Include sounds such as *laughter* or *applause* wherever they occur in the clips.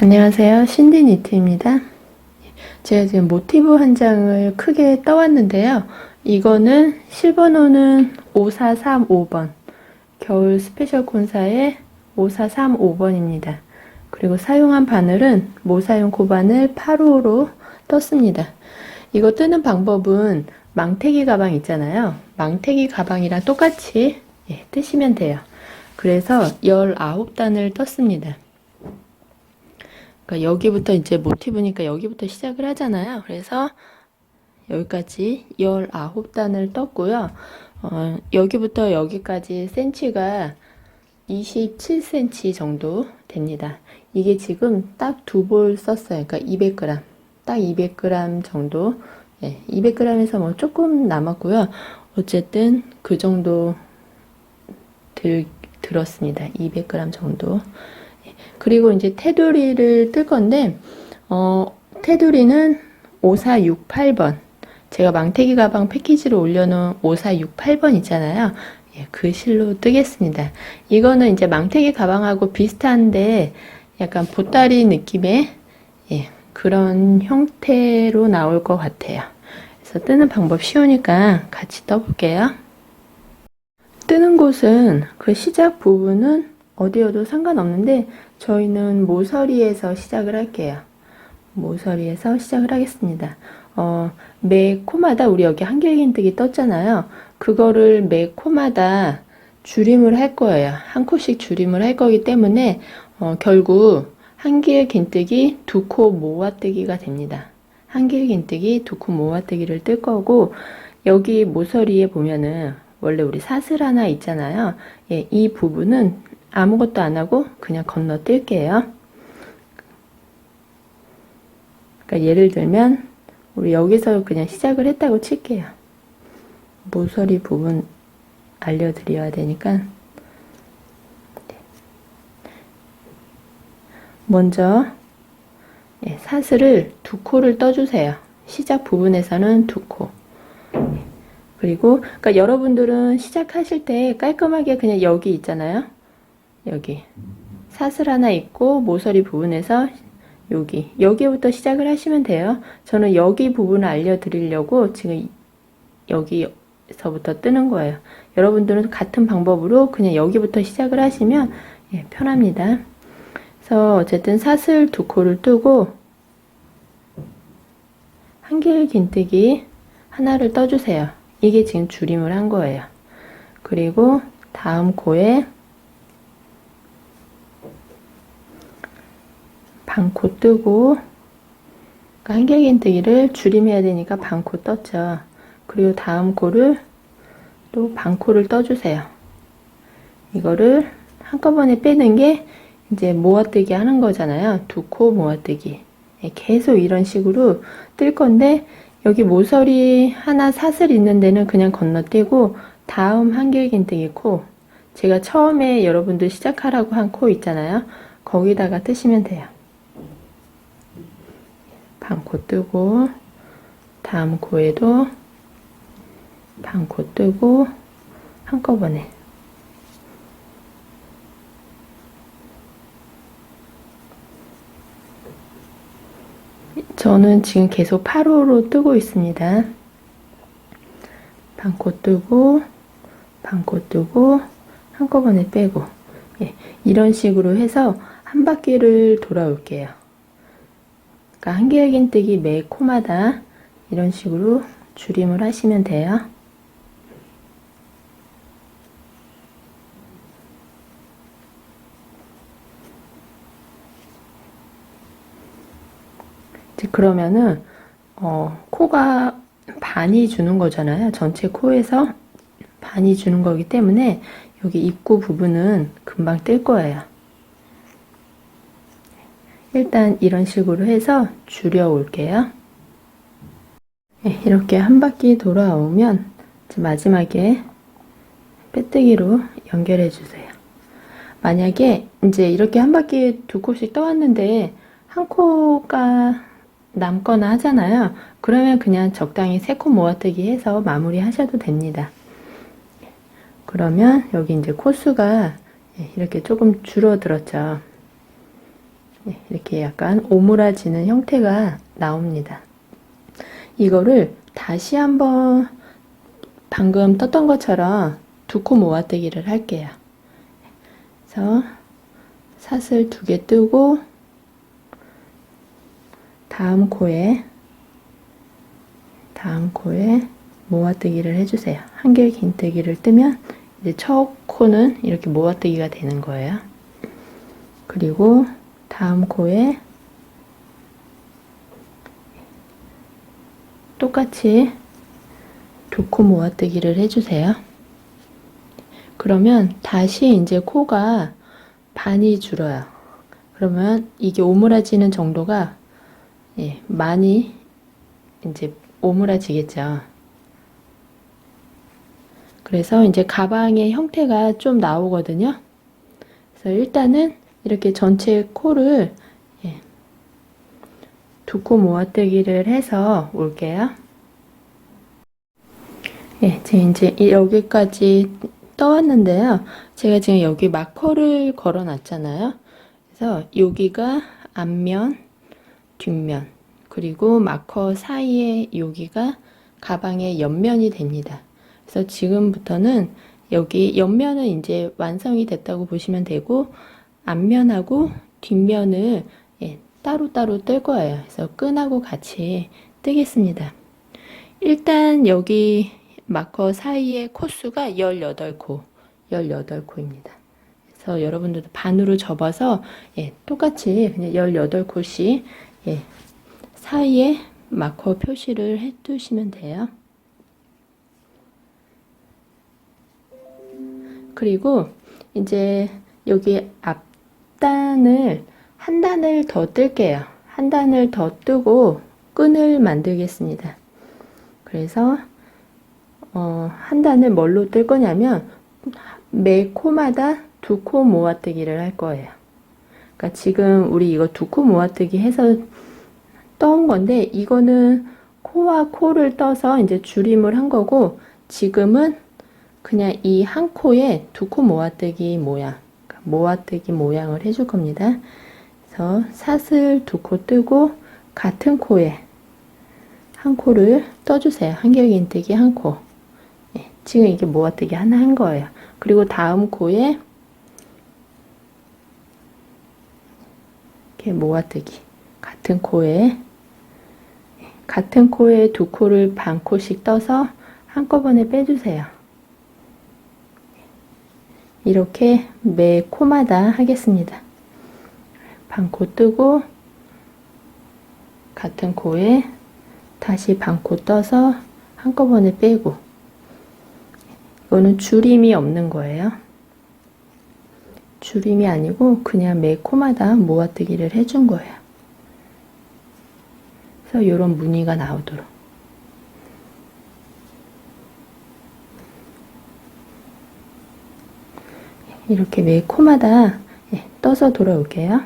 안녕하세요. 신디 니트입니다. 제가 지금 모티브 한 장을 크게 떠왔는데요. 이거는 실버노는 5435번. 겨울 스페셜 콘사의 5435번입니다. 그리고 사용한 바늘은 모사용 고바늘 8호로 떴습니다. 이거 뜨는 방법은 망태기 가방 있잖아요. 망태기 가방이랑 똑같이 예, 뜨시면 돼요. 그래서 19단을 떴습니다. 그러니까 여기부터 이제 모티브니까 여기부터 시작을 하잖아요. 그래서 여기까지 19단을 떴고요. 어, 여기부터 여기까지 센치가 27cm 정도 됩니다. 이게 지금 딱 두 볼 썼어요. 그러니까 200g. 딱 200g 정도. 예, 200g에서 뭐 조금 남았고요. 어쨌든 그 정도 들, 들었습니다. 200g 정도. 예, 그리고 이제 테두리를 뜰 건데, 어, 테두리는 5468번. 제가 망태기 가방 패키지로 올려놓은 5468번 있잖아요. 예, 그 실로 뜨겠습니다. 이거는 이제 망태기 가방하고 비슷한데 약간 보따리 느낌의 예, 그런 형태로 나올 것 같아요. 그래서 뜨는 방법 쉬우니까 같이 떠볼게요. 뜨는 곳은 그 시작 부분은 어디여도 상관없는데 저희는 모서리에서 시작을 할게요. 모서리에서 시작을 하겠습니다. 어, 매 코마다 우리 여기 한길긴뜨기 떴잖아요. 그거를 매 코마다 줄임을 할 거예요. 한 코씩 줄임을 할 거기 때문에 어, 결국 한길긴뜨기 두 코 모아뜨기가 됩니다. 한길긴뜨기 두 코 모아뜨기를 뜰 거고 여기 모서리에 보면은 원래 우리 사슬 하나 있잖아요. 예, 이 부분은 아무것도 안 하고 그냥 건너뛸게요. 그러니까 예를 들면 우리 여기서 그냥 시작을 했다고 칠게요. 모서리 부분 알려드려야 되니까 먼저 예, 사슬을 두 코를 떠주세요. 시작 부분에서는 두 코. 그리고 그러니까 여러분들은 시작하실 때 깔끔하게 그냥 여기 있잖아요. 여기 사슬 하나 있고 모서리 부분에서 여기 여기부터 시작을 하시면 돼요. 저는 여기 부분을 알려드리려고 지금 여기서부터 뜨는 거예요. 여러분들은 같은 방법으로 그냥 여기부터 시작을 하시면 예, 편합니다. 그래서 어쨌든 사슬 두 코를 뜨고 한길 긴뜨기 하나를 떠주세요. 이게 지금 줄임을 한 거예요. 그리고 다음 코에 반코 뜨고 그러니까 한길긴뜨기를 줄임해야 되니까 반코 떴죠. 그리고 다음 코를 또 반코를 떠주세요. 이거를 한꺼번에 빼는 게 이제 모아뜨기 하는 거잖아요. 두 코 모아뜨기. 예, 계속 이런 식으로 뜰 건데 여기 모서리 하나 사슬 있는 데는 그냥 건너뛰고 다음 한길긴뜨기 코 제가 처음에 여러분들 시작하라고 한 코 있잖아요. 거기다가 뜨시면 돼요. 반코 뜨고 다음 코에도 반코 뜨고 한꺼번에 저는 지금 계속 8호로 뜨고 있습니다. 반코 뜨고 반코 뜨고 한꺼번에 빼고 예, 이런 식으로 해서 한 바퀴를 돌아올게요. 그러니까 한길긴뜨기 매 코마다 이런 식으로 줄임을 하시면 돼요. 이제 그러면은 어, 코가 반이 주는 거잖아요. 전체 코에서 반이 주는 거기 때문에 여기 입구 부분은 금방 뜰 거예요. 일단 이런 식으로 해서 줄여 올게요. 네, 이렇게 한 바퀴 돌아오면 마지막에 빼뜨기로 연결해 주세요. 만약에 이제 이렇게 한 바퀴 두 코씩 떠왔는데 한 코가 남거나 하잖아요. 그러면 그냥 적당히 세 코 모아뜨기 해서 마무리 하셔도 됩니다. 그러면 여기 이제 코수가 이렇게 조금 줄어들었죠. 네, 이렇게 약간 오므라지는 형태가 나옵니다. 이거를 다시 한번 방금 떴던 것처럼 두 코 모아뜨기를 할게요. 그래서 사슬 두 개 뜨고 다음 코에 다음 코에 모아뜨기를 해주세요. 한길 긴뜨기를 뜨면 이제 첫 코는 이렇게 모아뜨기가 되는 거예요. 그리고 다음 코에 똑같이 두 코 모아뜨기를 해주세요. 그러면 다시 이제 코가 반이 줄어요. 그러면 이게 오므라지는 정도가 예, 많이 이제 오므라지겠죠. 그래서 이제 가방의 형태가 좀 나오거든요. 그래서 일단은 이렇게 전체 코를 예, 두코 모아뜨기를 해서 올게요. 예, 제가 이제 이- 여기까지 떠왔는데요. 제가 지금 여기 마커를 걸어 놨잖아요. 그래서 여기가 앞면, 뒷면, 그리고 마커 사이에 여기가 가방의 옆면이 됩니다. 그래서 지금부터는 여기 옆면은 이제 완성이 됐다고 보시면 되고, 앞면하고 뒷면을 예, 따로따로 뜰 거예요. 그래서 끈하고 같이 뜨겠습니다. 일단 여기 마커 사이의 코수가 18코, 18코입니다. 그래서 여러분들도 반으로 접어서 예, 똑같이 그냥 18코씩 예, 사이에 마커 표시를 해 두시면 돼요. 그리고 이제 여기 앞단을 한 단을 더 뜰게요. 한 단을 더 뜨고 끈을 만들겠습니다. 그래서 어, 한 단을 뭘로 뜰 거냐면 매 코마다 두 코 모아뜨기를 할 거예요. 그러니까 지금 우리 이거 두 코 모아뜨기 해서 떠온 건데 이거는 코와 코를 떠서 이제 줄임을 한 거고 지금은 그냥 이 한 코에 두 코 모아뜨기 모양 모아뜨기 모양을 해줄 겁니다. 그래서 사슬 두 코 뜨고 같은 코에 한 코를 떠주세요. 한결긴뜨기 한 코. 예, 지금 이게 모아뜨기 하나 한 거예요. 그리고 다음 코에 이렇게 모아뜨기 같은 코에 같은 코에 두 코를 반 코씩 떠서 한꺼번에 빼주세요. 이렇게 매 코마다 하겠습니다. 반코 뜨고 같은 코에 다시 반코 떠서 한꺼번에 빼고 이거는 줄임이 없는 거예요. 줄임이 아니고 그냥 매 코마다 모아뜨기를 해준 거예요. 그래서 이런 무늬가 나오도록. 이렇게 매 코마다 예, 떠서 돌아올게요.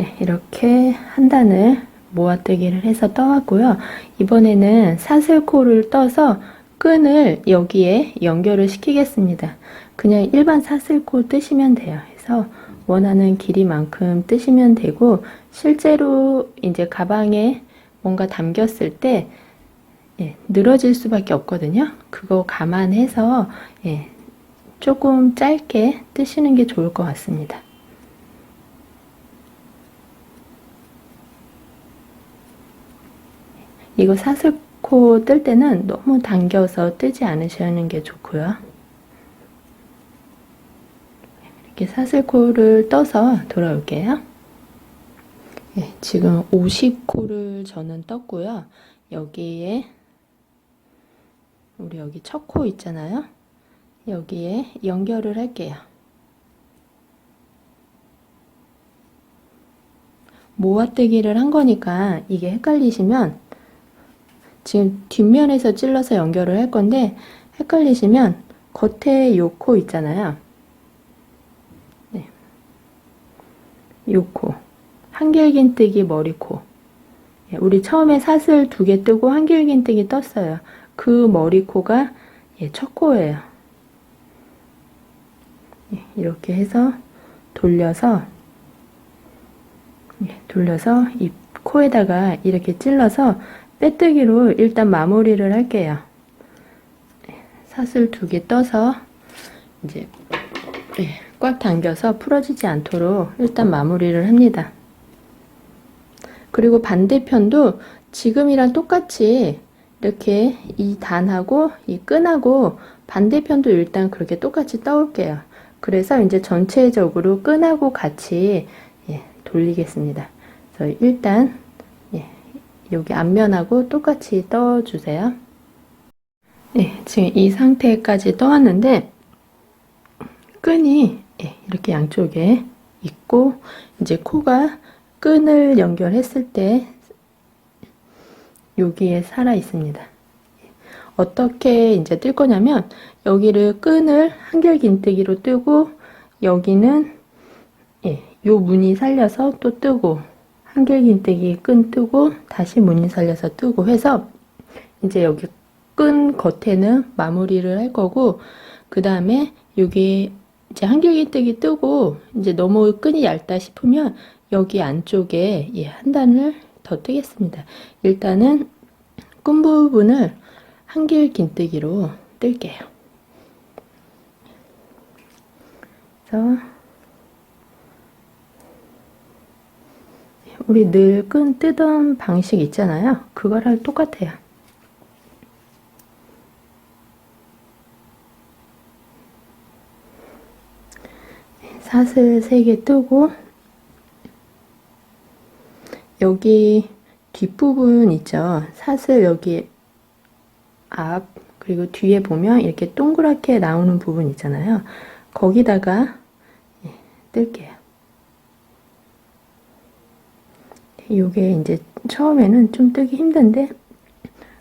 예, 이렇게 한 단을 모아뜨기를 해서 떠왔고요. 이번에는 사슬코를 떠서 끈을 여기에 연결을 시키겠습니다. 그냥 일반 사슬코 뜨시면 돼요. 그래서 원하는 길이만큼 뜨시면 되고 실제로 이제 가방에 뭔가 담겼을 때 예, 늘어질 수밖에 없거든요. 그거 감안해서 예, 조금 짧게 뜨시는 게 좋을 것 같습니다. 이거 사슬코 뜰 때는 너무 당겨서 뜨지 않으시는 게 좋고요. 이렇게 사슬코를 떠서 돌아올게요. 예, 지금 50코를 저는 떴고요. 여기에 우리 여기 첫 코 있잖아요. 여기에 연결을 할게요. 모아뜨기를 한 거니까 이게 헷갈리시면 지금 뒷면에서 찔러서 연결을 할 건데 헷갈리시면 겉에 요 코 있잖아요. 네. 요 코. 한길긴뜨기 머리코. 예, 우리 처음에 사슬 두 개 뜨고 한길긴뜨기 떴어요. 그 머리코가 예, 첫 코예요. 예, 이렇게 해서 돌려서 예, 돌려서 이 코에다가 이렇게 찔러서 빼뜨기로 일단 마무리를 할게요. 예, 사슬 두 개 떠서 이제 예, 꽉 당겨서 풀어지지 않도록 일단 마무리를 합니다. 그리고 반대편도 지금이랑 똑같이 이렇게 이 단하고 이 끈하고 반대편도 일단 그렇게 똑같이 떠올게요. 그래서 이제 전체적으로 끈하고 같이 예, 돌리겠습니다. 그래서 일단 예, 여기 앞면하고 똑같이 떠주세요. 네, 지금 이 상태까지 떠왔는데 끈이 예, 이렇게 양쪽에 있고 이제 코가 끈을 연결했을 때 여기에 살아 있습니다. 어떻게 이제 뜰 거냐면 여기를 끈을 한결 긴뜨기로 뜨고 여기는 예, 요 무늬 살려서 또 뜨고 한결 긴뜨기 끈 뜨고 다시 무늬 살려서 뜨고 해서 이제 여기 끈 겉에는 마무리를 할 거고 그 다음에 여기 이제 한결 긴뜨기 뜨고 이제 너무 끈이 얇다 싶으면 여기 안쪽에 예, 한 단을 더 뜨겠습니다. 일단은 끈 부분을 한길 긴뜨기로 뜰게요. 그래서 우리 늘 끈 뜨던 방식 있잖아요. 그거랑 똑같아요. 사슬 3개 뜨고 여기 뒷부분 있죠. 사슬 여기 앞 그리고 뒤에 보면 이렇게 동그랗게 나오는 부분 있잖아요. 거기다가 예, 뜰게요. 이게 이제 처음에는 좀 뜨기 힘든데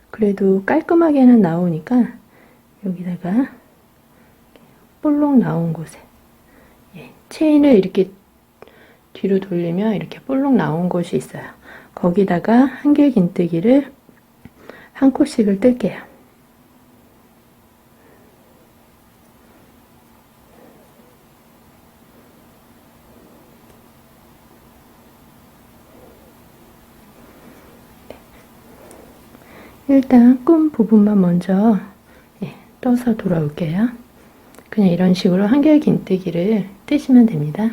그래도 깔끔하게는 나오니까 여기다가 볼록 나온 곳에 예, 체인을 이렇게 뒤로 돌리면 이렇게 볼록 나온 곳이 있어요. 거기다가 한길 긴뜨기를 한 콧씩을 뜰게요. 일단 끈 부분만 먼저 예, 떠서 돌아올게요. 그냥 이런 식으로 한결 긴뜨기를 뜨시면 됩니다.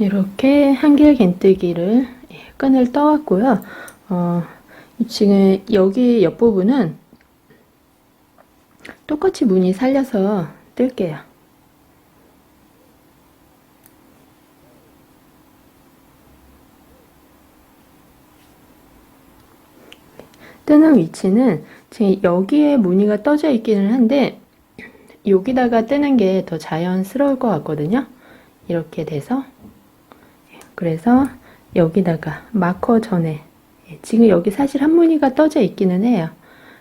예, 이렇게 한길 긴뜨기를 예, 끈을 떠왔고요. 어, 지금 여기 옆부분은 똑같이 무늬 살려서 뜰게요. 뜨는 위치는 지금 여기에 무늬가 떠져 있기는 한데 여기다가 뜨는 게 더 자연스러울 것 같거든요. 이렇게 돼서 그래서 여기다가 마커 전에 예, 지금 여기 사실 한 무늬가 떠져 있기는 해요.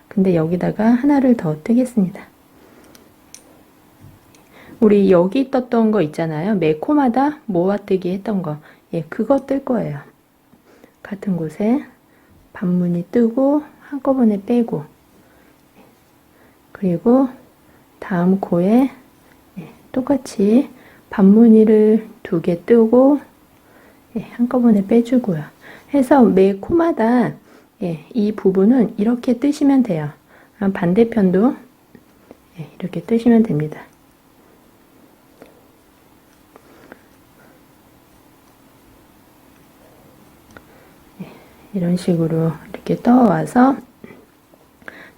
근데 여기다가 하나를 더 뜨겠습니다. 우리 여기 떴던 거 있잖아요. 매 코마다 모아뜨기 했던 거. 예, 그거 뜰 거예요. 같은 곳에 반무늬 뜨고 한꺼번에 빼고 그리고 다음 코에 예, 똑같이 반무늬를 두 개 뜨고 예, 한꺼번에 빼주고요. 해서 매 코마다 예, 이 부분은 이렇게 뜨시면 돼요. 아, 반대편도 예, 이렇게 뜨시면 됩니다. 예, 이런 식으로 이렇게 떠와서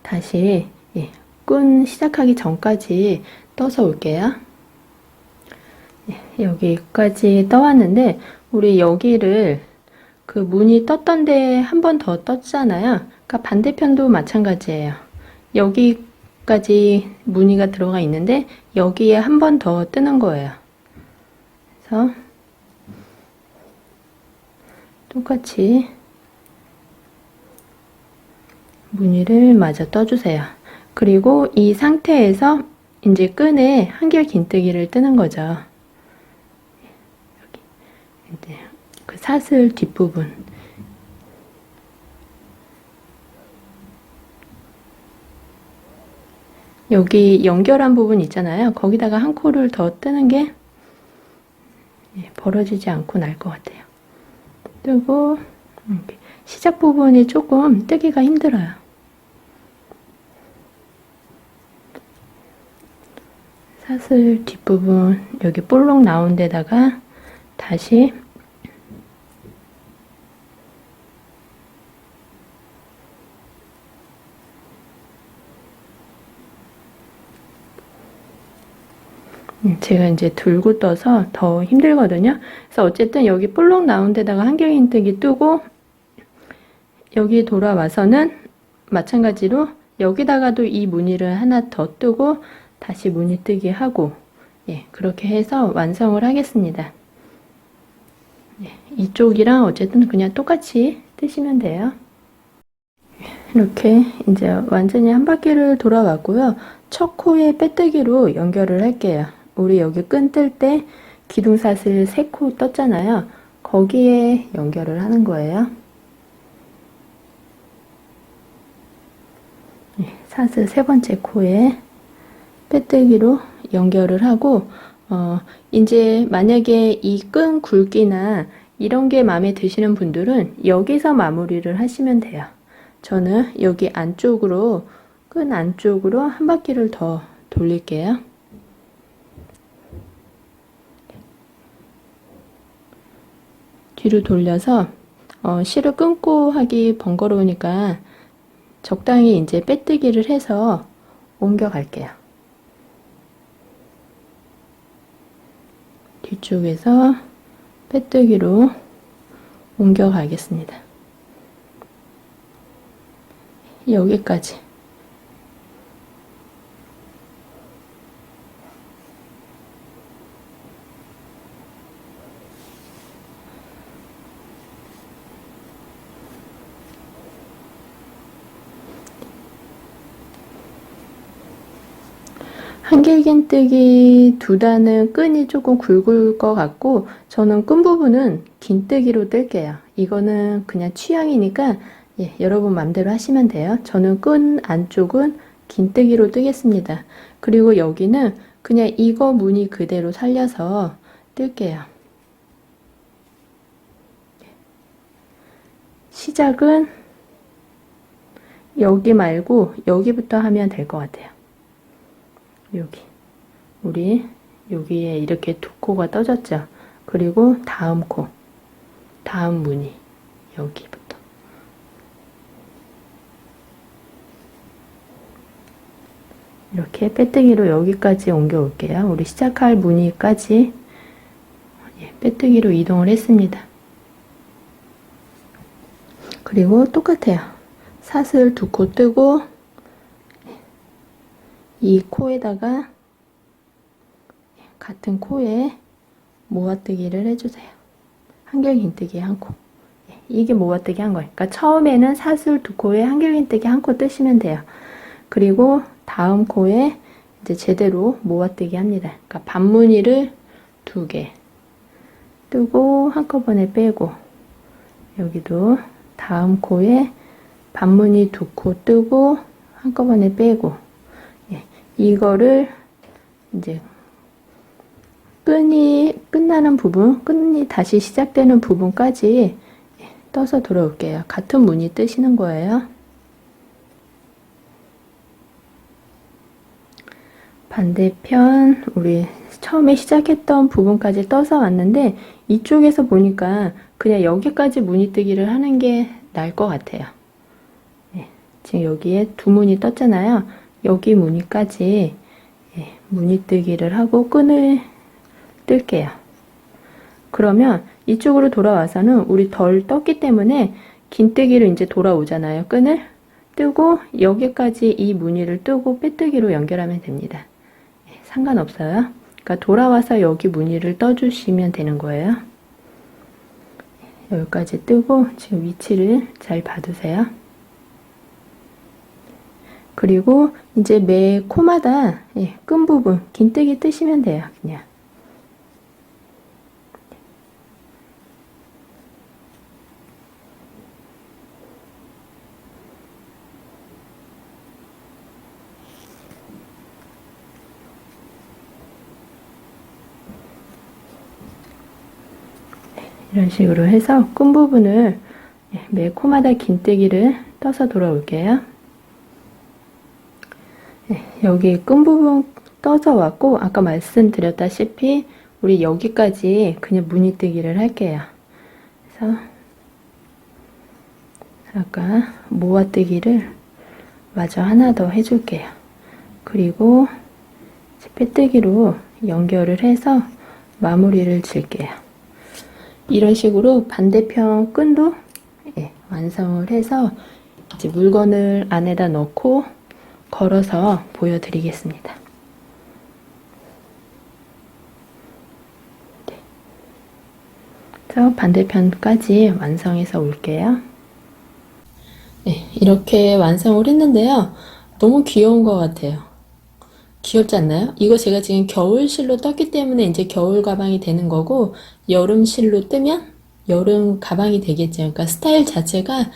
다시 예, 끈 시작하기 전까지 떠서 올게요. 예, 여기까지 떠왔는데 우리 여기를 그 무늬 떴던 데에 한 번 더 떴잖아요. 그러니까 반대편도 마찬가지예요. 여기까지 무늬가 들어가 있는데 여기에 한 번 더 뜨는 거예요. 그래서 똑같이 무늬를 마저 떠주세요. 그리고 이 상태에서 이제 끈에 한결 긴뜨기를 뜨는 거죠. 이제 그 사슬 뒷부분 여기 연결한 부분 있잖아요. 거기다가 한 코를 더 뜨는 게 예, 벌어지지 않고 날 것 같아요. 뜨고 시작 부분이 조금 뜨기가 힘들어요. 사슬 뒷부분 여기 볼록 나온 데다가 다시 음, 제가 이제 들고 떠서 더 힘들거든요. 그래서 어쨌든 여기 볼록 나온 데다가 한경인뜨기 뜨고 여기 돌아와서는 마찬가지로 여기다가도 이 무늬를 하나 더 뜨고 다시 무늬 뜨기 하고 예, 그렇게 해서 완성을 하겠습니다. 예, 이쪽이랑 어쨌든 그냥 똑같이 뜨시면 돼요. 이렇게 이제 완전히 한 바퀴를 돌아왔고요. 첫 코에 빼뜨기로 연결을 할게요. 우리 여기 끈 뜰 때 기둥사슬 3코 떴잖아요. 거기에 연결을 하는 거예요. 예, 사슬 세 번째 코에 빼뜨기로 연결을 하고 어, 이제 만약에 이 끈 굵기나 이런 게 마음에 드시는 분들은 여기서 마무리를 하시면 돼요. 저는 여기 안쪽으로 끈 안쪽으로 한 바퀴를 더 돌릴게요. 뒤로 돌려서 어, 실을 끊고 하기 번거로우니까 적당히 이제 빼뜨기를 해서 옮겨 갈게요. 뒤쪽에서 빼뜨기로 옮겨 가겠습니다. 여기까지. 한길긴뜨기 두 단은 끈이 조금 굵을 것 같고 저는 끈 부분은 긴뜨기로 뜰게요. 이거는 그냥 취향이니까 예, 여러분 맘대로 하시면 돼요. 저는 끈 안쪽은 긴뜨기로 뜨겠습니다. 그리고 여기는 그냥 이거 무늬 그대로 살려서 뜰게요. 시작은 여기 말고 여기부터 하면 될 것 같아요. 여기. 우리 여기에 이렇게 두 코가 떠졌죠? 그리고 다음 코 다음 무늬 여기부터. 이렇게 빼뜨기로 여기까지 옮겨 올게요. 우리 시작할 무늬까지 예, 빼뜨기로 이동을 했습니다. 그리고 똑같아요. 사슬 두 코 뜨고 이 코에다가 같은 코에 모아뜨기를 해주세요. 한결긴뜨기 한 코. 예, 이게 모아뜨기 한 거예요. 그러니까 처음에는 사슬 두 코에 한결긴뜨기 한 코 뜨시면 돼요. 그리고 다음 코에 이제 제대로 모아뜨기 합니다. 그러니까 반무늬를 두 개 뜨고 한꺼번에 빼고 여기도 다음 코에 반무늬 두 코 뜨고 한꺼번에 빼고 이거를 이제 끈이 끝나는 부분, 끈이 다시 시작되는 부분까지 떠서 돌아올게요. 같은 무늬 뜨시는 거예요. 반대편 우리 처음에 시작했던 부분까지 떠서 왔는데 이쪽에서 보니까 그냥 여기까지 무늬 뜨기를 하는 게 나을 것 같아요. 네, 지금 여기에 두 무늬 떴잖아요. 여기 무늬까지 예, 무늬뜨기를 하고 끈을 뜰게요. 그러면 이쪽으로 돌아와서는 우리 덜 떴기 때문에 긴뜨기로 이제 돌아오잖아요. 끈을 뜨고 여기까지 이 무늬를 뜨고 빼뜨기로 연결하면 됩니다. 예, 상관없어요. 그러니까 돌아와서 여기 무늬를 떠주시면 되는 거예요. 여기까지 뜨고 지금 위치를 잘 봐두세요. 그리고 이제 매 코마다 예, 끈 부분 긴뜨기 뜨시면 돼요. 그냥. 네, 이런 식으로 해서 끈 부분을 예, 매 코마다 긴뜨기를 떠서 돌아올게요. 예, 여기 끈 부분 떠서 왔고 아까 말씀드렸다시피 우리 여기까지 그냥 무늬뜨기를 할게요. 그래서 아까 모아뜨기를 마저 하나 더 해줄게요. 그리고 빼뜨기로 연결을 해서 마무리를 질게요. 이런 식으로 반대편 끈도 예, 완성을 해서 이제 물건을 안에다 넣고 걸어서 보여드리겠습니다. 네. 그래서 반대편까지 완성해서 올게요. 네, 이렇게 완성을 했는데요. 너무 귀여운 것 같아요. 귀엽지 않나요? 이거 제가 지금 겨울실로 떴기 때문에 이제 겨울 가방이 되는 거고, 여름실로 뜨면 여름 가방이 되겠죠. 그러니까 스타일 자체가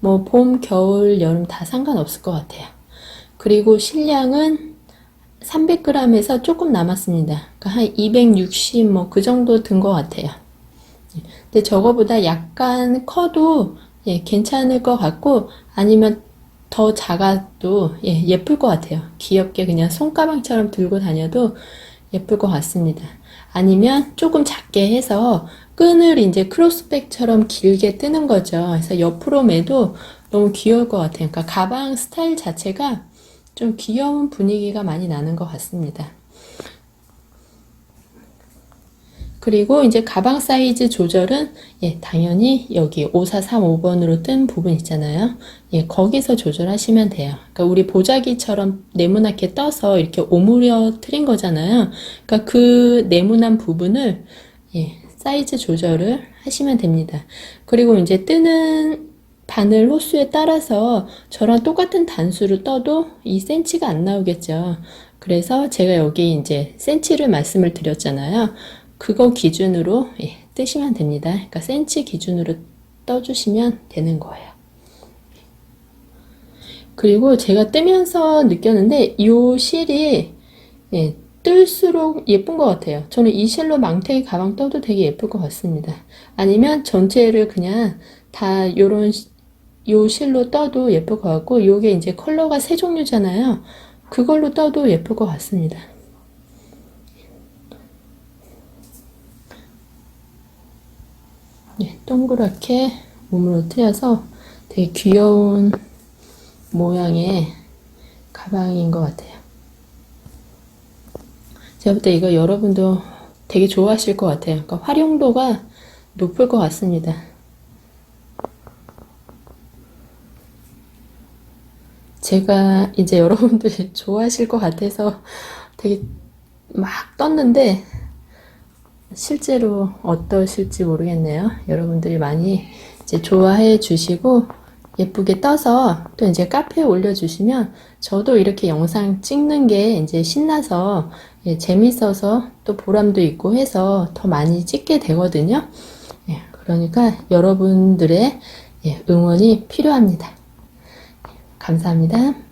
뭐 봄, 겨울, 여름 다 상관없을 것 같아요. 그리고 실량은 300g에서 조금 남았습니다. 그러니까 한 260 뭐 그 정도 든 것 같아요. 근데 저거보다 약간 커도 예, 괜찮을 것 같고 아니면 더 작아도 예, 예쁠 것 같아요. 귀엽게 그냥 손가방처럼 들고 다녀도 예쁠 것 같습니다. 아니면 조금 작게 해서 끈을 이제 크로스백처럼 길게 뜨는 거죠. 그래서 옆으로 매도 너무 귀여울 것 같아요. 그러니까 가방 스타일 자체가 좀 귀여운 분위기가 많이 나는 것 같습니다. 그리고 이제 가방 사이즈 조절은 예, 당연히 여기 5435번으로 뜬 부분 있잖아요. 예, 거기서 조절하시면 돼요. 그러니까 우리 보자기처럼 네모나게 떠서 이렇게 오므려 트린 거잖아요. 그러니까 그 네모난 부분을 예, 사이즈 조절을 하시면 됩니다. 그리고 이제 뜨는 바늘 호수에 따라서 저랑 똑같은 단수로 떠도 2cm가 안 나오겠죠. 그래서 제가 여기 이제 센치를 말씀을 드렸잖아요. 그거 기준으로 예, 뜨시면 됩니다. 그러니까 센치 기준으로 떠주시면 되는 거예요. 그리고 제가 뜨면서 느꼈는데 이 실이 예, 뜰수록 예쁜 것 같아요. 저는 이 실로 망태기 가방 떠도 되게 예쁠 것 같습니다. 아니면 전체를 그냥 다 요런 요 실로 떠도 예쁠 것 같고 요게 이제 컬러가 세 종류잖아요. 그걸로 떠도 예쁠 것 같습니다. 예, 동그랗게 몸으로 트여서 되게 귀여운 모양의 가방인 것 같아요. 제가 볼 때 이거 여러분도 되게 좋아하실 것 같아요. 그러니까 활용도가 높을 것 같습니다. 제가 이제 여러분들이 *laughs* 좋아하실 것 같아서 되게 막 떴는데 실제로 어떠실지 모르겠네요. 여러분들이 많이 이제 좋아해 주시고 예쁘게 떠서 또 이제 카페에 올려주시면 저도 이렇게 영상 찍는 게 이제 신나서 예, 재밌어서 또 보람도 있고 해서 더 많이 찍게 되거든요. 예, 그러니까 여러분들의 예, 응원이 필요합니다. 감사합니다.